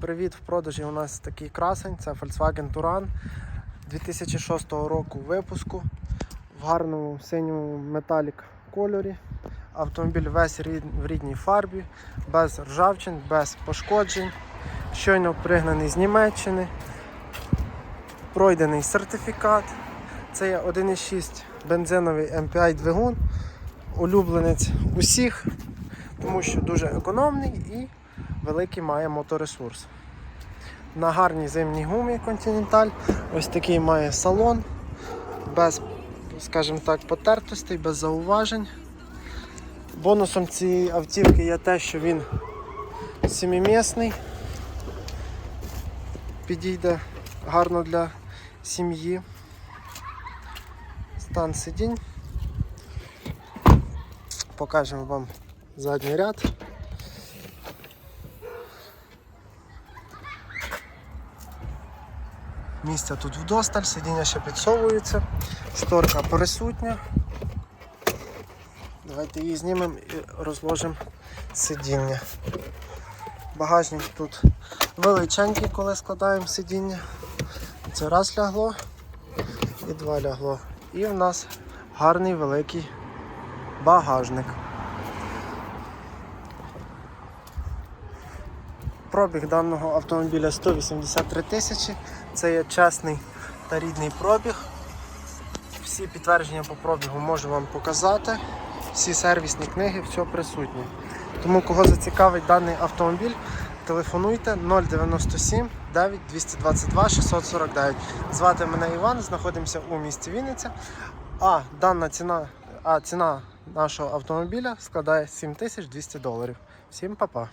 Привіт! В продажі у нас такий красень, це Volkswagen Touran 2006 року випуску в гарному синьому металік кольорі. Автомобіль весь в рідній фарбі, без ржавчин, без пошкоджень. Щойно пригнаний з Німеччини. Пройдений сертифікат. Це є 1,6 бензиновий MPI двигун, улюбленець усіх, тому що дуже економний і великий має моторесурс. На гарній зимній гумі Continental. Ось такий має салон, без, скажімо так, потертостей, без зауважень. Бонусом цієї автівки є те, що він сімімісний, підійде гарно для сім'ї. Стан сидінь. Покажемо вам задній ряд. Місця тут вдосталь, сидіння ще підсовується, шторка присутня. Давайте її знімемо і розложимо сидіння. Багажник тут величенький, коли складаємо сидіння. Це раз лягло і два лягло. І в нас гарний великий багажник. Пробіг даного автомобіля 183 тисячі. Це є чесний та рідний пробіг. Всі підтвердження по пробігу можу вам показати. Всі сервісні книги, все присутнє. Тому кого зацікавить даний автомобіль, телефонуйте 097 9 222 649. Звати мене Іван, знаходимося у місті Вінниця. А дана ціна, а ціна нашого автомобіля складає 7200 доларів. Всім па-па!